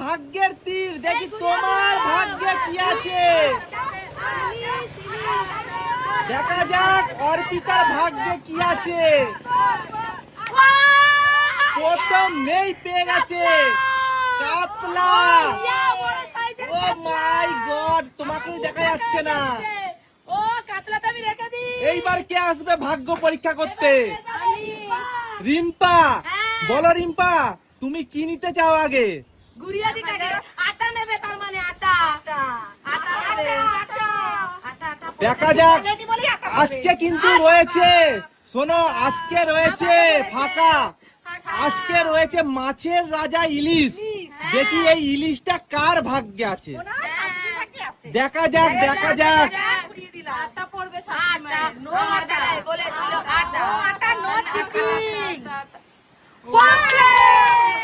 ভাগ্যের তীর দেখি তোমার ভাগ্যে কি আছে? দেখা যাক অর্পিতার ভাগ্যে কি আছে। প্রথম নেই পেয়ে গেছে কাতলা। ও মাই গড তোমাকেই দেখা যাচ্ছে না। ও কাতলাটা আমি রেখে দিই এইবার কে আসবে ভাগ্য পরীক্ষা করতে? রিম্পা। হ্যাঁ। বলো রিম্পা তুমি কি নিতে চাও আগে? গুড়িয়া দিকে আটা নেবে তার মানে আটা। আটা। আটা নেবে আটা। দেখা যাক। আজকে কিন্তু রয়েছে। শোনো আজকে রয়েছে ফাঁকা। আজকে রয়েছে মাছের রাজা ইলিশ। দেখি এই ইলিশটা কার ভাগ্যে আছে। দেখা যাক দেখা যাক আটা পড়বে শাশুড়ি নো আটা। বলেছিল আটা। আটা, নো চিটিং।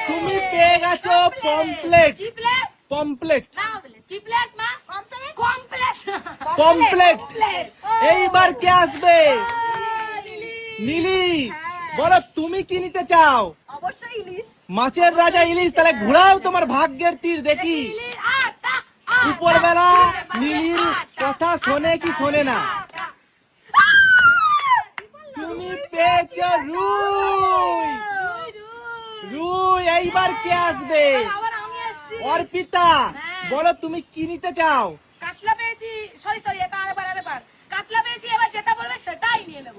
তুমি পেয়ে গেছো পমপ্লেট পমপ্লেট না বলে। কি প্লেট, মা? কমপ্লেট। পমপ্লেট কমপ্লেট। এইবার কে আসবে? লিলি। নীলি বলো তুমি কি নিতে চাও? অবশ্যই ইলিশ। মাছের রাজা ইলিশ তাহলে ঘোরাও তোমার ভাগ্যের তীর দেখি। উপরবেলা নীলির কথা শোনে কি শোনে না? তুমি পেয়েছ রুই! রুই এইবার কে আসবে? আবার আমি এসছি। অর্পিতা বলো তুমি কি নিতে চাও? কাতলা পেয়েছি। সরি সরি এটা আরেকবার আরেকবার। কাতলা পেয়েছি এবার যেটা বলবে সেটাই নিয়ে নেব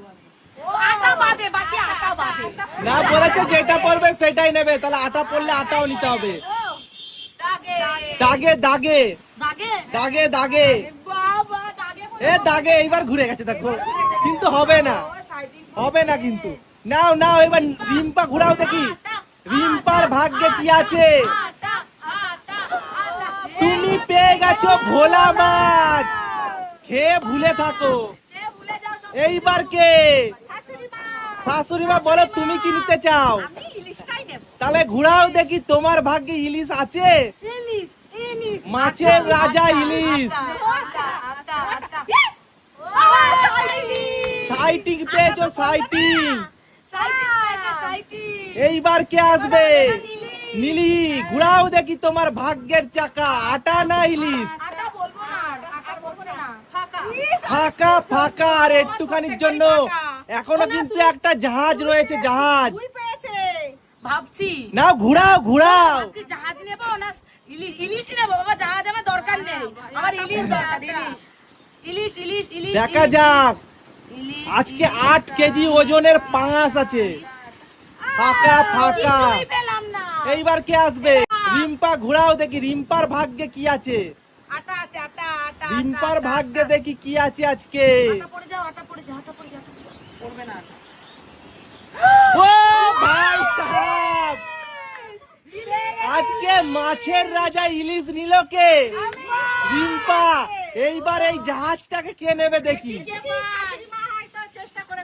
আটা বাদে বাকি আটা বাদে। না বলেছে যেটা পড়বে সেটাই নেবে। তাহলে আটা পড়লে আটাও নিতে হবে। দাগে। দাগে দাগে। দাগে? দাগে দাগে। বাবা দাগে এ দাগে এইবার ঘুরে গেছে দেখো। কিন্তু হবে না। হবে না কিন্তু। নাও নাও এবার রিম্পা ঘুরাও দেখি। রিম্পার ভাগ্যে কি আছে? তুমি পেয়ে গেছো ভোলা মাছ। খেয়ে ভুলে থাকো। এইবার কে? শাশুড়ি মা বলো, তুমি কি নিতে চাও? তাহলে ঘুরাও দেখি, তোমার ভাগ্যে ইলিশ আছে? মাছের রাজা ইলিশ। সাইটি পেয়েছ সাইটি এইবার কে আসবে? নীলি ঘুরাও দেখি তোমার ভাগ্যের চাকা। আটা না ইলিশ? ফাঁকা। ফাঁকা ফাঁকা আর একটুখানির জন্য এখনও কিন্তু একটা জাহাজ রয়েছে জাহাজ। ভাবছি। না ঘুরাও ঘুরাও। জাহাজ নেব না ইলিশ নেব। বাবা জাহাজ আমার দরকার নেই। আমার ইলিশ দরকার ইলিশ। ইলিশ ইলিশ ইলিশ দেখা যাক। আজকে আট কেজি ওজনের পাঙাশ আছে। ফাঁকা ফাঁকা। এইবার কে আসবে? রিম্পা। ঘুরাও দেখি। রিম্পার ভাগ্যে কি আছে? আটা আছে আটা আটা রিম্পার ভাগ্যে দেখি কি আছে আজকে। আটা পড়ে যাও আটা পড়ে যাও আটা পড়ে যাও আটা পড়ে যাও। পড়বে না আটা। ও ভাই সাহেব! আজকে মাছের রাজা ইলিশ নিল কে? রিম্পা এইবার এই জাহাজটাকে কে নেবে দেখি?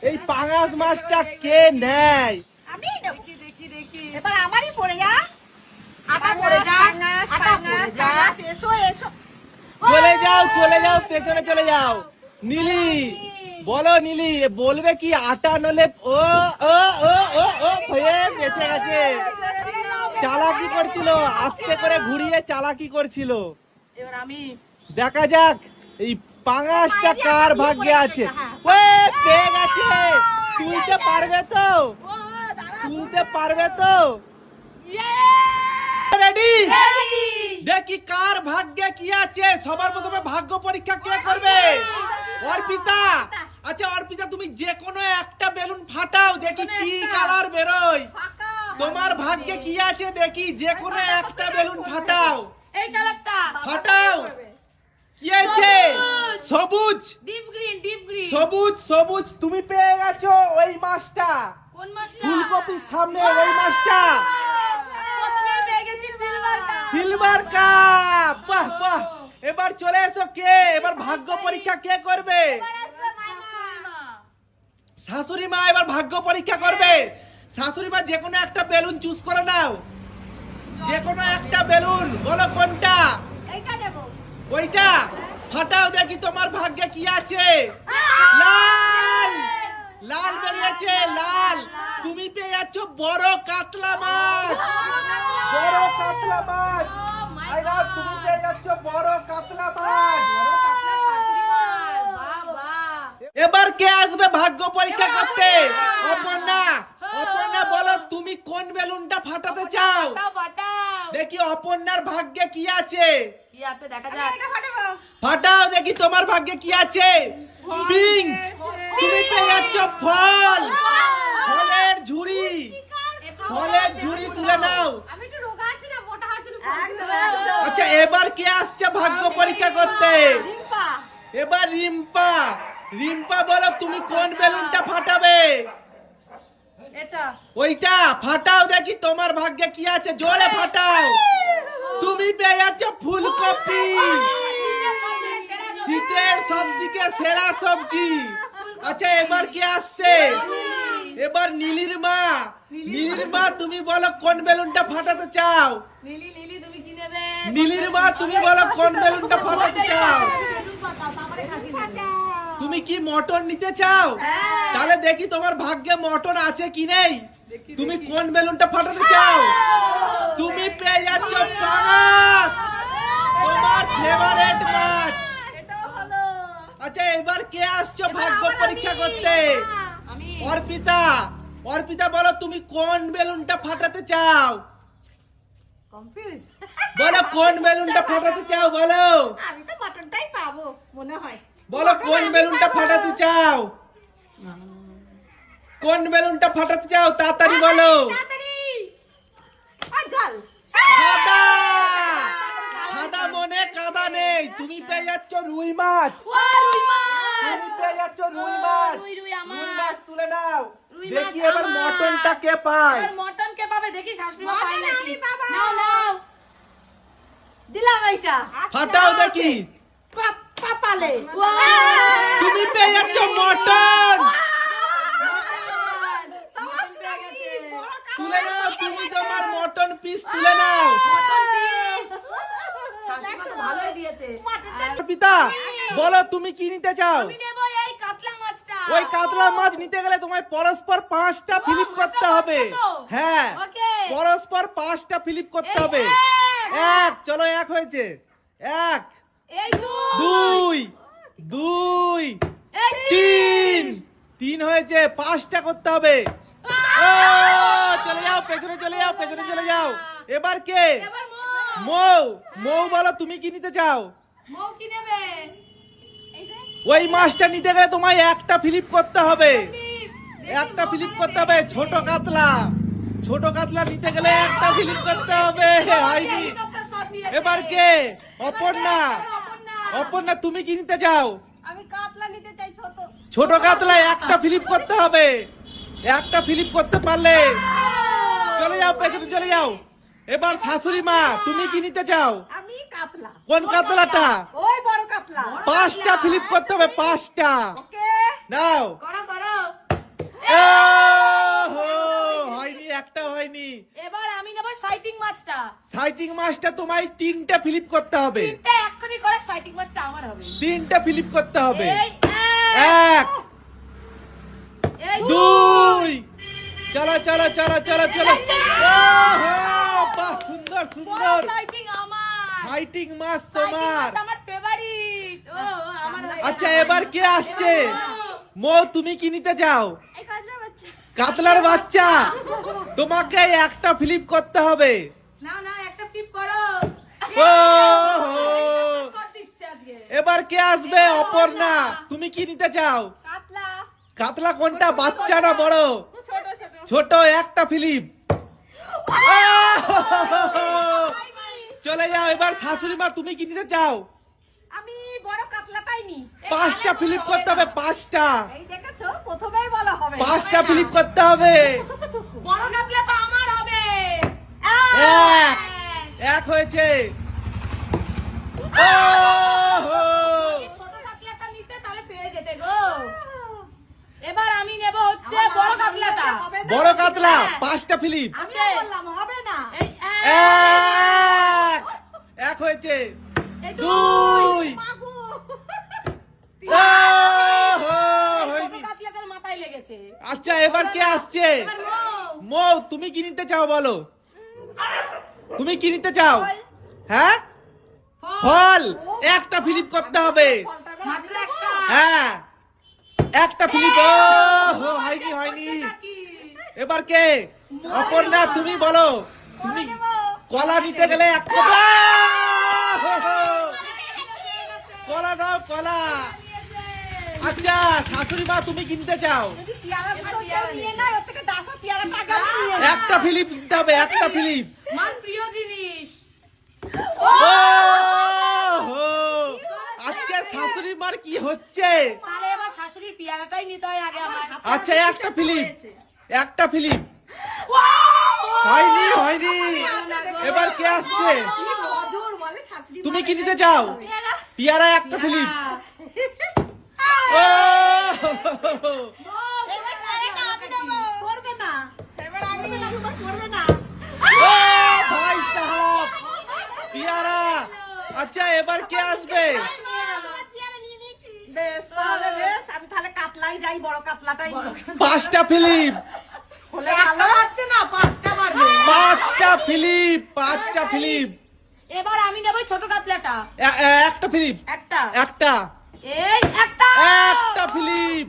এই পাঙাশ মাছটা কে নেয়? আমি দেখি দেখি দেখি। এবার আমারই পড়ে যা। আটা পড়ে যা আটা পড়ে যা। এসো এসো। চলে যাও চলে যাও পেছনে চলে যাও। নীলি বলো নীলি এ বলবে কি আটা নলে ও ও ও ও ও হয়ে বেঁচে গেছে। চালাকি করছিল আস্তে করে ঘুরিয়ে চালাকি করছিল। এবার আমি দেখা যাক এই পাঙাশটা কার ভাগ্যে আছে। ওয়ে পেয়ে গেছে। তুলতে পারবে তো। তুলতে পারবে তো? রেডি দেখি কার ভাগ্যে কি আছে? সবার প্রথমে ভাগ্য পরীক্ষা কে করবে? অর্পিতা। আচ্ছা অর্পিতা তুমি যে কোনো একটা বেলুন ফাটাও দেখি কি কালার বেরোয়। তোমার ভাগ্যে কি আছে? দেখি যে কোনো একটা বেলুন ফাটাও। এই কালারটা। ফাটাও। কি আছে সবুজ! Deep green deep green. সবুজ সবুজ তুমি পেয়ে গেছো ওই মাছটা। কোন মাছটা? ফুলকপির সামনে ওই মাছটা। সিলভার কাপ বাহ বাহ। এবার চলে এসো কে? এবার ভাগ্য পরীক্ষা কে করবে? শাশুড়ি মা এবার ভাগ্য পরীক্ষা করবে। শাশুড়ি মা যে কোনো একটা বেলুন চুজ করে নাও। যে কোনো একটা বেলুন বলো কোনটা? ওইটা ফাটাও দেখি তোমার ভাগ্যে কি আছে। লাল লাল বেরিয়েছে লাল। তুমি পেয়ে যাচ্ছ বড় কাতলা মাছ। বড় কাতলা মাছ। তুমি পেয়ে যাচ্ছ বড় কাতলা মাছ। এবার কে আসবে ভাগ্য পরীক্ষা করতে? অপর্ণা। অপর্ণা বলো তুমি কোন বেলুনটা ফাটাতে চাও? দেখি অপর্ণার ভাগ্যে কি আছে। কি আছে? দেখা যাক। ফাটাও দেখি তোমার ভাগ্যে কি আছে। পিঙ্ক তুমি পেয়ে যাচ্ছ ফল। ফলের ঝুড়ি। ফলের ঝুড়ি তুলে নাও। আচ্ছা এবার কে আসছে ভাগ্য পরীক্ষা করতে? এবার রিম্পা। রিম্পা বলো তুমি কোন বেলুনটা ফাটাবে? ওইটা। ফাটাও দেখি তোমার ভাগ্যে কি আছে। জোরে ফাটাও। তুমি পেয়ে যাচ্ছ ফুলকপি। শীতের সব থেকে সেরা সবজি। আচ্ছা এবার কে আসছে? এবার নীলির মা। নীলির মা তুমি বলো কোন বেলুনটা ফাটাতে চাও? নীলির মা তুমি বলো কোন বেলুনটা ফাটাতে চাও? তুমি কি মটন নিতে চাও? হ্যাঁ। তাহলে দেখি তোমার ভাগ্যে মটন আছে কি নেই। তুমি কোন বেলুনটা ফাটাতে চাও? তুমি পেয়ে যাচ্ছ পাঙাশ তোমার ফেভারিট মাছ আচ্ছা এবার কে আসছো ভাগ্য পরীক্ষা করতে? অর্পিতা অর্পিতা বলো তুমি কোন বেলুনটা ফাটাতে চাও? কনফিউজ বলো কোন বেলুনটা ফাটাতে চাও বলো। আমি তো মটনটাই পাবো মনে হয়। বলো কোন বেলুনটা ফাটাতে চাও? কোন বেলুনটা ফাটাতে চাও তাড়াতাড়ি বলো। তাড়াতাড়ি। আর জল। সাদা। সাদা মনে কাদা নেই। তুমি পেয়ে যাচ্ছ রুই মাছ। ও রুই মাছ। তুমি পেয়ে যাচ্ছ রুই মাছ। রুই, রুই আমার। রুই মাছ তুলে নাও। রুই দেখি এবার মটনটা কে পায়। মটন কে পাবে? দেখি শাশুড়ি মা পায় নাকি? নাও নাও। দিলাম এইটা। ফাটাও দেখি। পাপালে। তুমি পেয়ে যাচ্ছ মটন। তুলে নাও তুমি তোমার মটন পিস তুলে নাও। দিয়েছে। পিতা বলো তুমি কি নিতে চাও? আমি নেব এই কাতলা মাছটা। ওই কাতলা মাছ নিতে গেলে তোমায় পরস্পর পাঁচটা ফিলিপ করতে হবে। হ্যাঁ পরস্পর পাঁচটা ফিলিপ করতে হবে। এক। চলো এক হয়েছে। এক দুই। দুই দুই তিন। তিন হয়েছে পাঁচটা করতে হবে। চলে যাও পেছনে চলে যাও পেছনে চলে যাও। এবার কে? মৌ। মৌ। মৌ বলো তুমি কি নিতে চাও? মৌ কি নেবে? ওই মাছটা নিতে গেলে তোমায় একটা ফিলিপ করতে হবে। একটা ফিলিপ করতে হবে ছোট কাতলা। ছোট কাতলা নিতে গেলে একটা ফিলিপ করতে হবে। হয়নি। এবার কে? অপর্ণা। অপর্ণা। তুমি কি নিতে চাও? আমি কাতলা নিতে চাই ছোট। ছোট কাতলায় একটা ফিলিপ করতে হবে। একটা ফিলিপ করতে পারলে। চলে যাও পেছনে চলে যাও। এবার শাশুড়ি মা তুমি কি নিতে চাও? আমি কাতলা। কোন কাতলাটা? ওই বড় কাতলা। পাঁচটা ফিলিপ করতে হবে পাঁচটা। ওকে। নাও। করো করো। হয়নি একটা হয়নি। এবার আমি নেব সাইটিং মাছটা সাইটিং মাছটা তোমায় তিনটা ফিলিপ করতে হবে। তিনটে এক্ষুনি করে সাইটিং মাছটা আমার হবে। তিনটা ফিলিপ করতে হবে। এক। দুই। চলো চলো চলো চলো চলো। ওহো, বাহ, সুন্দর সুন্দর। ফাইটিং মাছ তোমার। আমার ফেভারিট ও আমার আচ্ছা এবার কে আসছে? মো তুমি কি নিতে চাও? কাতলার বাচ্চা। তোমাকে একটা ফিলিপ করতে হবে। একটা করো। আজকে। এবার কে আসবে? অপর্ণা তুমি কি নিতে চাও? কাতলা। কাতলা কোনটা? বাচ্চা না বড়? ছোট একটা ফিলিপ। চলে যাও এবার শাশুড়ি মা তুমি কি নিতে চাও? আমি বড় পাঁচটা ফিলিপ করতে হবে পাঁচটা। এই দেখেছ? প্রথমেই বলা হবে। পাঁচটা ফিলিপ করতে হবে। বড় কাতলা তো আমার হবে। এক। এক হয়েছে! ছোট কাতলাটা নিতে তাহলে পেয়ে যেতে গো। এবার আমি নেব হচ্ছে বড় কাতলাটা। বড় কাতলা পাঁচটা ফিলিপ। আমিও বললাম হবে না। এক। এক। হয়েছে। দুই। আচ্ছা এবার কে আসছে? মৌ। তুমি কি নিতে চাও বলো? তুমি কি নিতে চাও? হ্যাঁ? ফল। একটা ফিলিপ করতে হবে। আমি হ্যাঁ। একটা ফিলিপ হয়নি হয়নি। এবার কে? অপর্ণা তুমি বলো। তুমি কলা নিতে গেলে এক কলা দাও কলা। আচ্ছা শাশুড়ি মা তুমি কিনতে চাও। একটা ফিলিপ কিনতে হবে একটা ফিলিপ। মান প্রিয় জিনিস। ও হো। আজকে শাশুড়ি মার কি হচ্ছে তাহলে এবার শাশুড়ির পেয়ারাটাই নিতে হয় আগে আমার আচ্ছা একটা ফিলিপ একটা ফিলিপ হয়নি হয়নি এবার কে আসছে তুমি কি নিতে চাও পেয়ারা একটা ফিলিপ ও এবার আরেকটা আমি নেব। করবে না। এবার আমি নেব, এবার করবে না। ও ভাই সাহাব পেয়ারা আচ্ছা এবার কে আসবে আমি তাহলে কাতলাই যাই বড় কাতলাটাই পাঁচটা ফিলিপ। না পাঁচটা ফিলিপ পাঁচটা ফিলিপ। এবার আমি নেব ছোট কাতলাটা। একটা ফিলিপ। একটা। একটা। এই একটা। একটা ফিলিপ।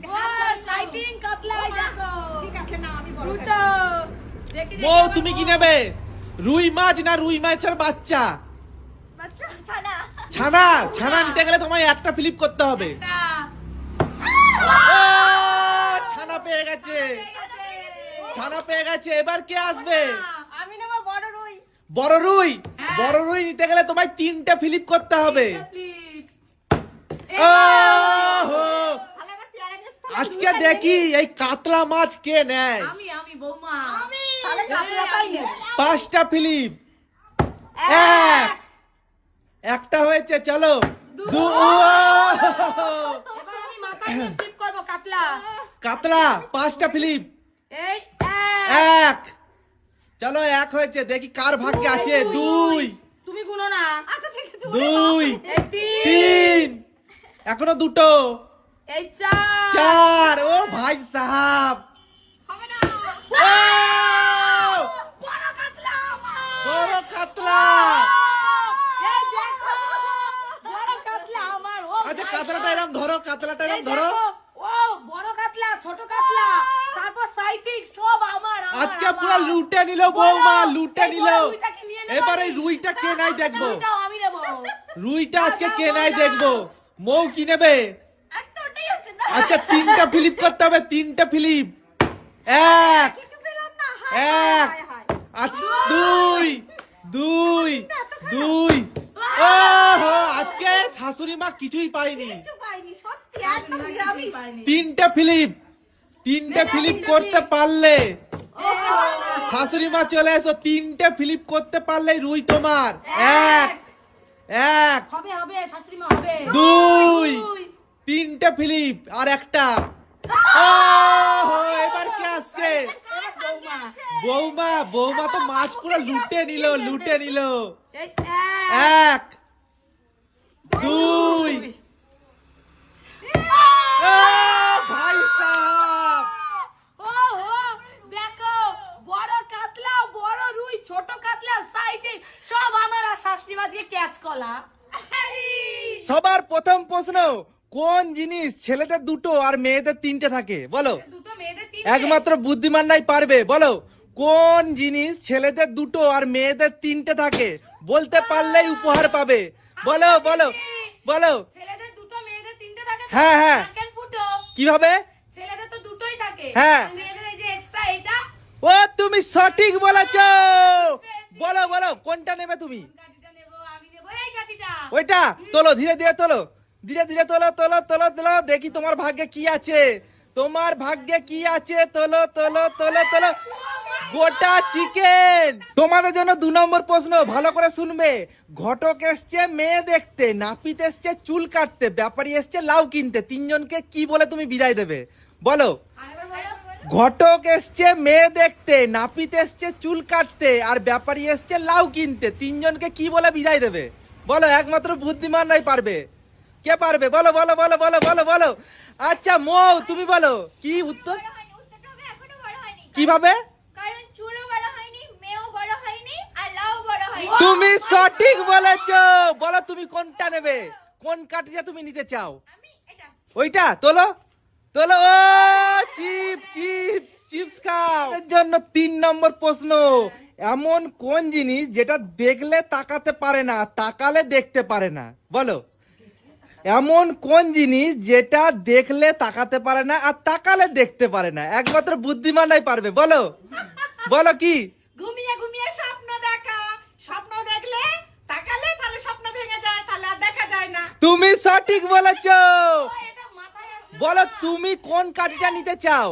সাইটিং কাতলাই দেখো। ঠিক আছে না আমি বড় দুটো। দেখি দেখি বউ আমার তুমি কি নেবে? রুই মাছ না রুই মাছের বাচ্চা? বাচ্চা ছানা। ছানা ছানা নিতে গেলে তোমায় একটা ফিলিপ করতে হবে। পেয়ে গেছে। ছানা পেয়ে গেছে। এবার কে আসবে? আমি নেব বড় রুই। বড় রুই? বড় রুই নিতে গেলে তোমায় তিনটা ফিলিপ করতে হবে। আজকে দেখি এই কাতলা মাছ কে নেয়। নেব পাঁচটা ফিলিপ। এক। একটা হয়েছে চলো। দু। কাতলা। কাতলা পাঁচটা ফিলিপ। এই এক। চলো এক হয়েছে দেখি কার ভাগ্যে আছে। দুই। তুমি গুনো না। আচ্ছা ঠিক আছে দুই। তিন। এখনও দুটো। এই চার। চার। ও ভাই সাহাব। হবে না। বড় কাতলা বড় কাতলা। এই দেখো। বড় কাতলা আমার। ও আচ্ছা কাতলাটা। এরকম ধরো কাতলাটা এরকম ধরো। ছোট কাতলা তারপর সাইটিং সব আমার আজকে। পুরো লুটে নিল বৌমা লুটে নিল। এবার। রুইটা কে নাই দেখব? আমি নেব। রুইটা আজকে কে নাই দেখব? মৌ কি নেবে? আচ্ছা তিনটা ফিলিপ করতে হবে তিনটা ফিলিপ। এক এক আচ্ছা দুই দুই দুই। আজকে শাশুড়ি মা কিছুই পাইনি তিনটে ফিলিপ। তিনটে ফিলিপ করতে পারলে। শাশুড়ি মা চলে এসো তিনটে ফিলিপ করতে পারলে রুই তোমার। এক। এক। হবে হবে শাশুড়ি মা হবে। দুই। তিনটে ফিলিপ আর একটা। এবার কে আসছে? বৌমা বৌমা তো মাছ পুরো লুটে নিল লুটে নিল। এক। এক। দুই ও, ভাই সাহাব ও হো দেখো বড় কাতলা বড় রুই ছোট কাতলা সাইটিং সব আমার আর শাশুড়ি মাঝে কলা সবার প্রথম প্রশ্ন কোন জিনিস ছেলেদের দুটো আর মেয়েদের তিনটে থাকে? বলো। একমাত্র বুদ্ধিমান নাই পারবে বলো। কোন জিনিস ছেলেদের দুটো আর মেয়েদের তিনটে থাকে? বলতে পারলেই উপহার পাবে। বলো বলো বলো? হ্যাঁ, হ্যাঁ। কীভাবে? হ্যাঁ। ও তুমি সঠিক বলেছ। বলো বলো কোনটা নেবে তুমি কাঠিটা নেব আমি নেব এই কাঠিটা ওইটা। তোলো, ধীরে ধীরে তোলো। ধীরে ধীরে তোলো তোলো তোলো তোলো, দেখি তোমার ভাগ্যে কি আছে। তোমার ভাগ্যে কি আছে? তোলো তোলো তোলো তোলো। গোটা চিকেন তোমাদের জন্য দু নম্বর প্রশ্ন, ভালো করে শুনবে। ঘটক এসছে, মেয়ে দেখতে, নাপিত এসছে, চুল কাটতে, ব্যাপারী এসছে, লাউ কিনতে। তিনজনকে কি বলে তুমি বিদায় দেবে? বলো। ঘটক এসছে, মেয়ে দেখতে, নাপিত এসছে, চুল কাটতে, আর ব্যাপারী এসছে, লাউ কিনতে। তিনজনকে কি বলে বিদায় দেবে? বলো একমাত্র বুদ্ধিমান নাই পারবে। কে পারবে? বলো বলো বলো বলো বলো বলো। আচ্ছা মৌ তুমি বলো কি উত্তর? কীভাবে? তুমি সঠিক বলেছ। বলো তুমি কোনটা নেবে? কোন কাঠিটা তুমি নিতে চাও? ওইটা তোলো। তোলো ও চিপ চিপ চিপস খাও। এর জন্য তিন নম্বর প্রশ্ন। এমন কোন জিনিস যেটা দেখলে তাকাতে পারে না তাকালে দেখতে পারে না? বলো। এমন কোন জিনিস যেটা দেখলে তাকাতে পারে না আর তাকালে দেখতে পারে না? একমাত্র বুদ্ধিমানাই পারবে বলো। বলো কি? ঘুমিয়ে ঘুমিয়ে স্বপ্ন দেখা। স্বপ্ন দেখলে তাকালে তাহলে স্বপ্ন ভেঙে যায় তাহলে আর দেখা যায় না। তুমি সঠিক বলেছ। বলো তুমি কোন কাঠিটা নিতে চাও?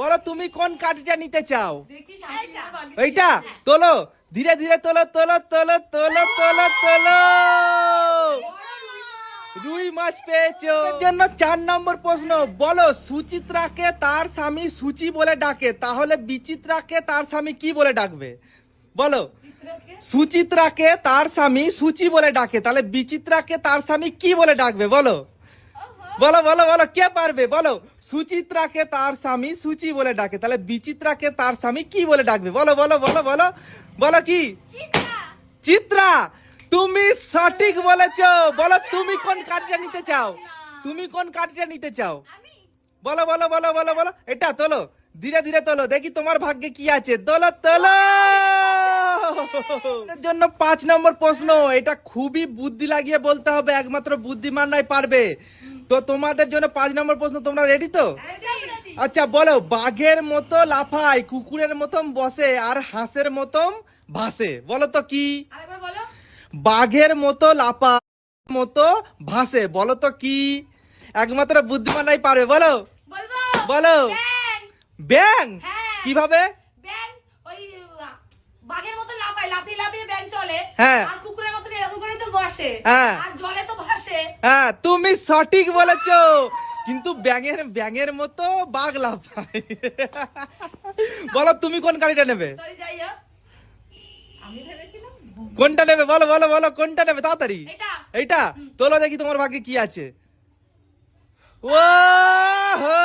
বলো তুমি কোন কাঠিটা নিতে চাও? বলে। এইটা তোলো। ধীরে ধীরে তোলো তোলো তোলো তোলো তোলো তোলো। রুই মাছ পেয়েছ। এর জন্য চার নম্বর প্রশ্ন বলো সুচিত্রাকে তার স্বামী সুচি বলে ডাকে তাহলে বিচিত্রাকে তার স্বামী কি বলে ডাকবে? বলো সুচিত্রাকে তার স্বামী সুচি বলে ডাকে তাহলে বিচিত্রাকে তার স্বামী কি বলে ডাকবে? বলো। বলো বলো বলো কে পারবে? বলো সুচিত্রাকে তার স্বামী সুচি বলে ডাকে। তাহলে বিচিত্রাকে তার স্বামী কি বলে ডাকবে? বলো বলো বলো বলো বলো কি? চিত্রা। তুমি সঠিক বলেছ। বলো তুমি কোন কাঠটা নিতে চাও? তুমি কোন কাঠটা নিতে চাও? বলো বলো বলো বলো বলো এটা তোলো ধীরে ধীরে তোলো দেখি তোমার ভাগ্যে কি আছে। তোলো তোলো! জন্য পাঁচ নম্বর প্রশ্ন এটা খুবই বুদ্ধি লাগিয়ে বলতে হবে একমাত্র বুদ্ধিমান নাই পারবে। তো তোমাদের জন্য পাঁচ নম্বর প্রশ্ন তোমরা রেডি তো? আচ্ছা বলো বাঘের মতো লাফায় কুকুরের মতন বসে আর হাঁসের মতন ভাসে বলো তো কি? বাঘের মতো লাপা মতো ভাসে বলো তো কি? একমাত্র বুদ্ধিমানাই পারবে বলো। বলো। ব্যাং? হ্যাঁ। কীভাবে? বাঘের মতো লাফায় লাফিয়ে চলে। হ্যাঁ। আর কুকুরের মতো এরকম করে তো বসে। হ্যাঁ। আর জলে তো ভাসে হ্যাঁ তুমি সঠিক বলেছ। কিন্তু ব্যাঙের ব্যাঙের মতো বাঘ লাফায়। বলো তুমি কোন গাড়িটা নেবে? সরি যাই আমি ভেবেছিলাম কোনটা নেবে? বলো বলো বলো কোনটা নেবে? তাড়াতাড়ি। এটা এইটা? তোলো দেখি তোমার ভাগ্যে কি আছে। ও হো